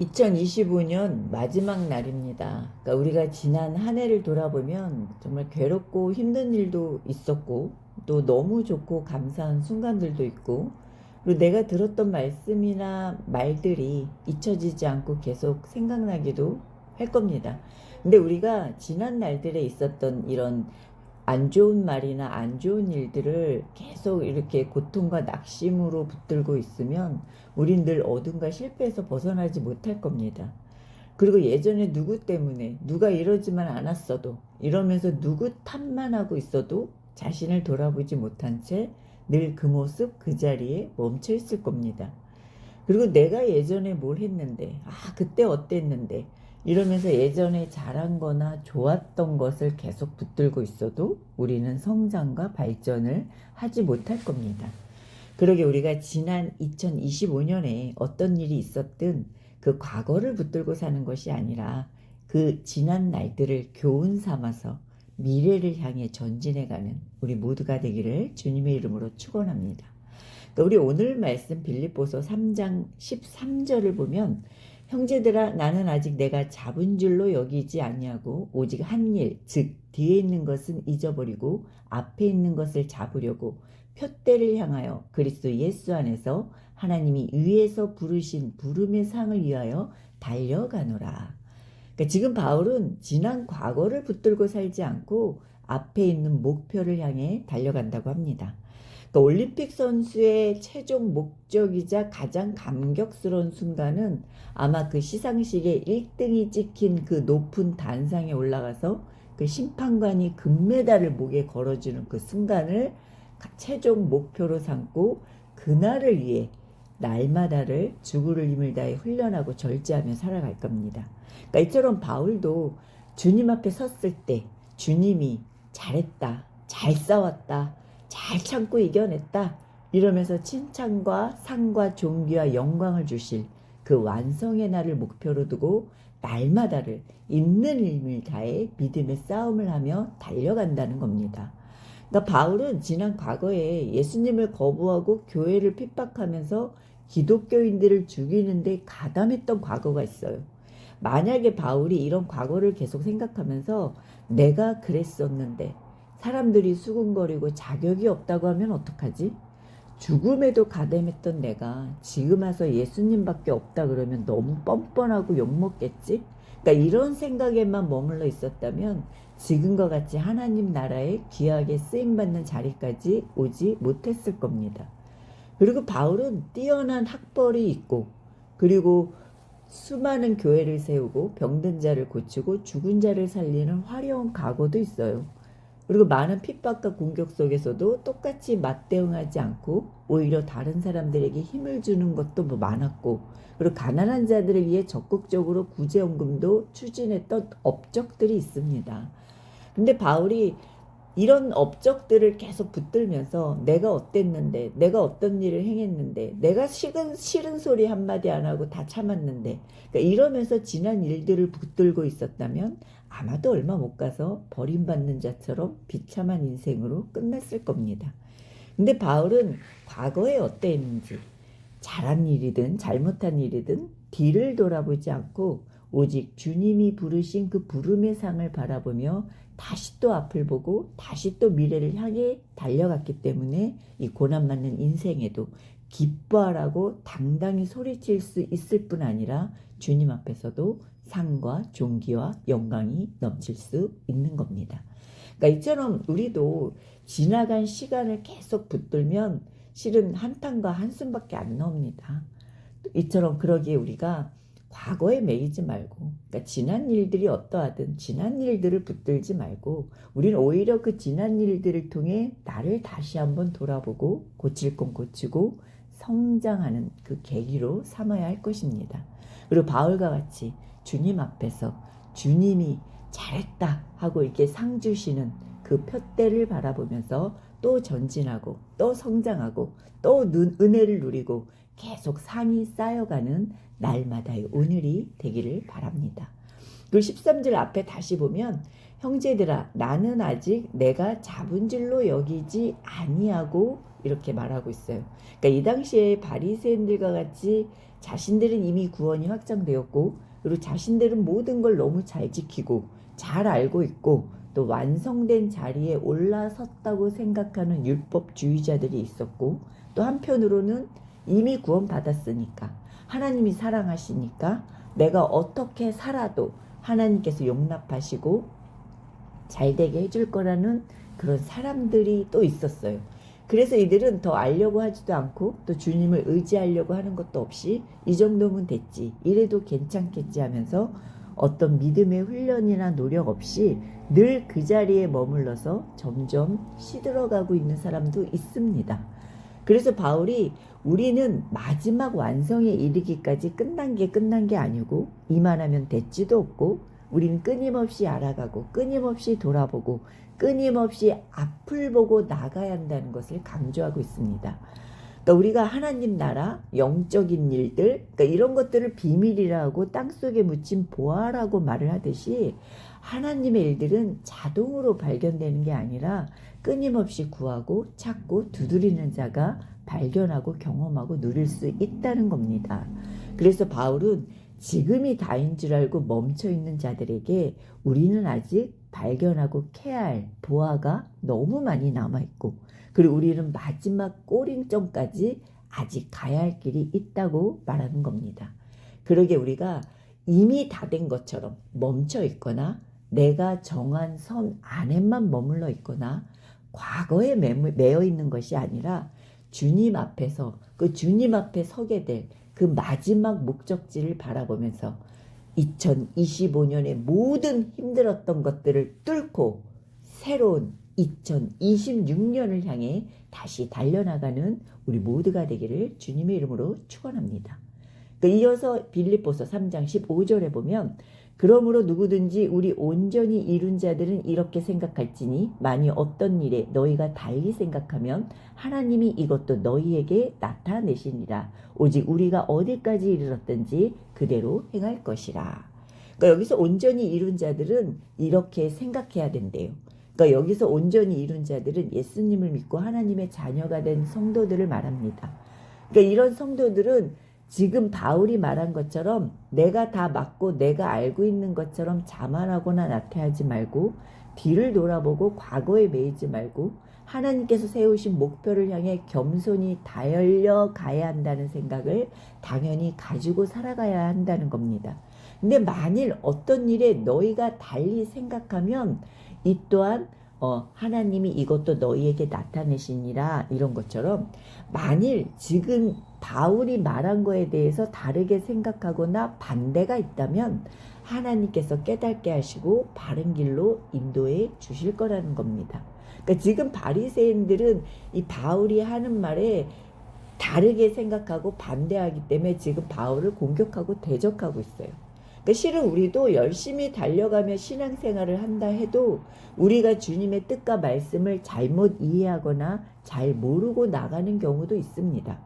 2025년 마지막 날입니다. 그러니까 우리가 지난 한 해를 돌아보면 정말 괴롭고 힘든 일도 있었고 또 너무 좋고 감사한 순간들도 있고 그리고 내가 들었던 말씀이나 말들이 잊혀지지 않고 계속 생각나기도 할 겁니다. 근데 우리가 지난 날들에 있었던 이런 안 좋은 말이나 안 좋은 일들을 계속 이렇게 고통과 낙심으로 붙들고 있으면 우린 늘 어딘가 실패해서 벗어나지 못할 겁니다. 그리고 예전에 누구 때문에 누가 이러지만 않았어도 이러면서 누구 탓만 하고 있어도 자신을 돌아보지 못한 채 늘 그 모습 그 자리에 멈춰 있을 겁니다. 그리고 내가 예전에 뭘 했는데 아 그때 어땠는데 이러면서 예전에 잘한 거나 좋았던 것을 계속 붙들고 있어도 우리는 성장과 발전을 하지 못할 겁니다. 그러게 우리가 지난 2025년에 어떤 일이 있었든 그 과거를 붙들고 사는 것이 아니라 그 지난 날들을 교훈 삼아서 미래를 향해 전진해가는 우리 모두가 되기를 주님의 이름으로 축원합니다. 그러니까 우리 오늘 말씀 빌립보서 3장 13절을 보면 형제들아 나는 아직 내가 잡은 줄로 여기지 아니하고 오직 한 일 즉 뒤에 있는 것은 잊어버리고 앞에 있는 것을 잡으려고 표대를 향하여 그리스도 예수 안에서 하나님이 위에서 부르신 부름의 상을 위하여 달려가노라. 그러니까 지금 바울은 지난 과거를 붙들고 살지 않고 앞에 있는 목표를 향해 달려간다고 합니다. 그러니까 올림픽 선수의 최종 목적이자 가장 감격스러운 순간은 아마 그 시상식에 1등이 찍힌 그 높은 단상에 올라가서 그 심판관이 금메달을 목에 걸어주는 그 순간을 최종 목표로 삼고 그날을 위해 날마다를 죽을 힘을 다해 훈련하고 절제하며 살아갈 겁니다. 그러니까 이처럼 바울도 주님 앞에 섰을 때 주님이 잘했다, 잘 싸웠다, 잘 참고 이겨냈다 이러면서 칭찬과 상과 존귀와 영광을 주실 그 완성의 날을 목표로 두고 날마다를 있는 힘을 다해 믿음의 싸움을 하며 달려간다는 겁니다. 그러니까 바울은 지난 과거에 예수님을 거부하고 교회를 핍박하면서 기독교인들을 죽이는데 가담했던 과거가 있어요. 만약에 바울이 이런 과거를 계속 생각하면서 내가 그랬었는데 사람들이 수군거리고 자격이 없다고 하면 어떡하지? 죽음에도 가담했던 내가 지금 와서 예수님밖에 없다 그러면 너무 뻔뻔하고 욕먹겠지? 그러니까 이런 생각에만 머물러 있었다면 지금과 같이 하나님 나라에 귀하게 쓰임받는 자리까지 오지 못했을 겁니다. 그리고 바울은 뛰어난 학벌이 있고 그리고 수많은 교회를 세우고 병든 자를 고치고 죽은 자를 살리는 화려한 각오도 있어요. 그리고 많은 핍박과 공격 속에서도 똑같이 맞대응하지 않고 오히려 다른 사람들에게 힘을 주는 것도 뭐 많았고 그리고 가난한 자들을 위해 적극적으로 구제연금도 추진했던 업적들이 있습니다. 근데 바울이 이런 업적들을 계속 붙들면서 내가 어땠는데, 내가 어떤 일을 행했는데, 내가 싫은, 싫은 소리 한마디 안 하고 다 참았는데, 그러니까 이러면서 지난 일들을 붙들고 있었다면 아마도 얼마 못 가서 버림받는 자처럼 비참한 인생으로 끝났을 겁니다. 근데 바울은 과거에 어땠는지, 잘한 일이든 잘못한 일이든 뒤를 돌아보지 않고 오직 주님이 부르신 그 부름의 상을 바라보며 다시 또 앞을 보고 다시 또 미래를 향해 달려갔기 때문에 이 고난 맞는 인생에도 기뻐하라고 당당히 소리칠 수 있을 뿐 아니라 주님 앞에서도 상과 존귀와 영광이 넘칠 수 있는 겁니다. 그러니까 이처럼 우리도 지나간 시간을 계속 붙들면 실은 한탄과 한숨밖에 안 나옵니다. 이처럼 그러기에 우리가 과거에 매이지 말고, 그러니까 지난 일들이 어떠하든 지난 일들을 붙들지 말고, 우리는 오히려 그 지난 일들을 통해 나를 다시 한번 돌아보고 고칠 건 고치고 성장하는 그 계기로 삼아야 할 것입니다. 그리고 바울과 같이 주님 앞에서 주님이 잘했다 하고 이렇게 상 주시는 그 표대를 바라보면서 또 전진하고 또 성장하고 또 눈, 은혜를 누리고 계속 상이 쌓여가는 날마다의 오늘이 되기를 바랍니다. 그 13절 앞에 다시 보면 형제들아 나는 아직 내가 잡은 줄로 여기지 아니하고 이렇게 말하고 있어요. 그러니까 이 당시에 바리새인들과 같이 자신들은 이미 구원이 확정되었고 그리고 자신들은 모든 걸 너무 잘 지키고 잘 알고 있고 또 완성된 자리에 올라섰다고 생각하는 율법주의자들이 있었고 또 한편으로는 이미 구원받았으니까 하나님이 사랑하시니까 내가 어떻게 살아도 하나님께서 용납하시고 잘 되게 해줄 거라는 그런 사람들이 또 있었어요. 그래서 이들은 더 알려고 하지도 않고 또 주님을 의지하려고 하는 것도 없이 이 정도면 됐지 이래도 괜찮겠지 하면서 어떤 믿음의 훈련이나 노력 없이 늘 그 자리에 머물러서 점점 시들어가고 있는 사람도 있습니다. 그래서 바울이 우리는 마지막 완성에 이르기까지 끝난 게 끝난 게 아니고 이만하면 됐지도 없고 우리는 끊임없이 알아가고 끊임없이 돌아보고 끊임없이 앞을 보고 나가야 한다는 것을 강조하고 있습니다. 그러니까 우리가 하나님 나라, 영적인 일들, 그러니까 이런 것들을 비밀이라고 땅속에 묻힌 보아라고 말을 하듯이 하나님의 일들은 자동으로 발견되는 게 아니라 끊임없이 구하고 찾고 두드리는 자가 발견하고 경험하고 누릴 수 있다는 겁니다. 그래서 바울은 지금이 다인 줄 알고 멈춰 있는 자들에게 우리는 아직 발견하고 케어할 보아가 너무 많이 남아 있고 그리고 우리는 마지막 꼬림점까지 아직 가야 할 길이 있다고 말하는 겁니다. 그러게 우리가 이미 다 된 것처럼 멈춰 있거나 내가 정한 선 안에만 머물러 있거나 과거에 매여 있는 것이 아니라 주님 앞에서 그 주님 앞에 서게 될 그 마지막 목적지를 바라보면서 2025년의 모든 힘들었던 것들을 뚫고 새로운 2026년을 향해 다시 달려나가는 우리 모두가 되기를 주님의 이름으로 축원합니다. 그 이어서 빌립보서 3장 15절에 보면 그러므로 누구든지 우리 온전히 이룬 자들은 이렇게 생각할지니 만일 어떤 일에 너희가 달리 생각하면 하나님이 이것도 너희에게 나타내시니라 오직 우리가 어디까지 이르렀든지 그대로 행할 것이라. 그러니까 여기서 온전히 이룬 자들은 이렇게 생각해야 된대요. 그러니까 여기서 온전히 이룬 자들은 예수님을 믿고 하나님의 자녀가 된 성도들을 말합니다. 그러니까 이런 성도들은 지금 바울이 말한 것처럼 내가 다 맞고 내가 알고 있는 것처럼 자만하거나 나태하지 말고 뒤를 돌아보고 과거에 매이지 말고 하나님께서 세우신 목표를 향해 겸손히 달려가야 한다는 생각을 당연히 가지고 살아가야 한다는 겁니다. 근데 만일 어떤 일에 너희가 달리 생각하면 이 또한 어, 하나님이 이것도 너희에게 나타내시니라 이런 것처럼 만일 지금 바울이 말한 거에 대해서 다르게 생각하거나 반대가 있다면 하나님께서 깨닫게 하시고 바른 길로 인도해 주실 거라는 겁니다. 그러니까 지금 바리새인들은 이 바울이 하는 말에 다르게 생각하고 반대하기 때문에 지금 바울을 공격하고 대적하고 있어요. 그러니까 실은 우리도 열심히 달려가며 신앙생활을 한다 해도 우리가 주님의 뜻과 말씀을 잘못 이해하거나 잘 모르고 나가는 경우도 있습니다.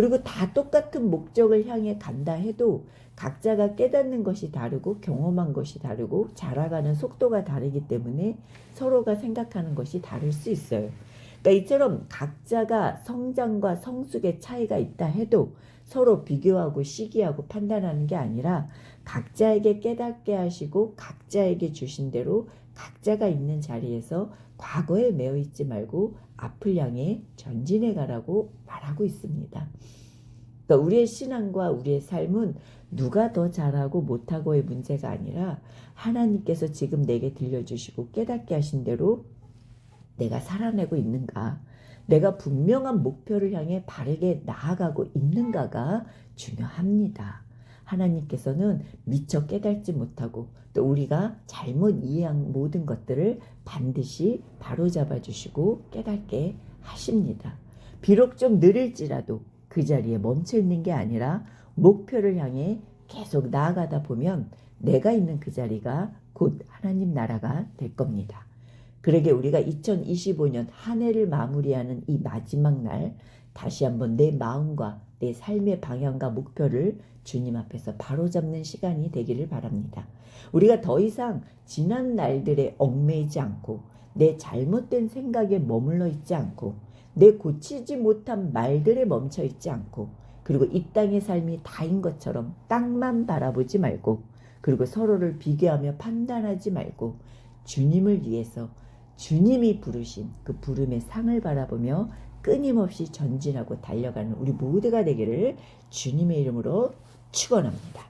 그리고 다 똑같은 목적을 향해 간다 해도 각자가 깨닫는 것이 다르고 경험한 것이 다르고 자라가는 속도가 다르기 때문에 서로가 생각하는 것이 다를 수 있어요. 그러니까 이처럼 각자가 성장과 성숙의 차이가 있다 해도 서로 비교하고 시기하고 판단하는 게 아니라 각자에게 깨닫게 하시고 각자에게 주신 대로 각자가 있는 자리에서 과거에 매여 있지 말고 앞을 향해 전진해 가라고 말하고 있습니다. 그러니까 우리의 신앙과 우리의 삶은 누가 더 잘하고 못하고의 문제가 아니라 하나님께서 지금 내게 들려주시고 깨닫게 하신 대로 내가 살아내고 있는가, 내가 분명한 목표를 향해 바르게 나아가고 있는가가 중요합니다. 하나님께서는 미처 깨닫지 못하고 또 우리가 잘못 이해한 모든 것들을 반드시 바로잡아 주시고 깨닫게 하십니다. 비록 좀 느릴지라도 그 자리에 멈춰 있는 게 아니라 목표를 향해 계속 나아가다 보면 내가 있는 그 자리가 곧 하나님 나라가 될 겁니다. 그러게 우리가 2025년 한 해를 마무리하는 이 마지막 날 다시 한번 내 마음과 내 삶의 방향과 목표를 주님 앞에서 바로잡는 시간이 되기를 바랍니다. 우리가 더 이상 지난 날들에 얽매이지 않고 내 잘못된 생각에 머물러 있지 않고 내 고치지 못한 말들에 멈춰 있지 않고 그리고 이 땅의 삶이 다인 것처럼 땅만 바라보지 말고 그리고 서로를 비교하며 판단하지 말고 주님을 위해서 주님이 부르신 그 부름의 상을 바라보며 끊임없이 전진하고 달려가는 우리 모두가 되기를 주님의 이름으로 축원합니다.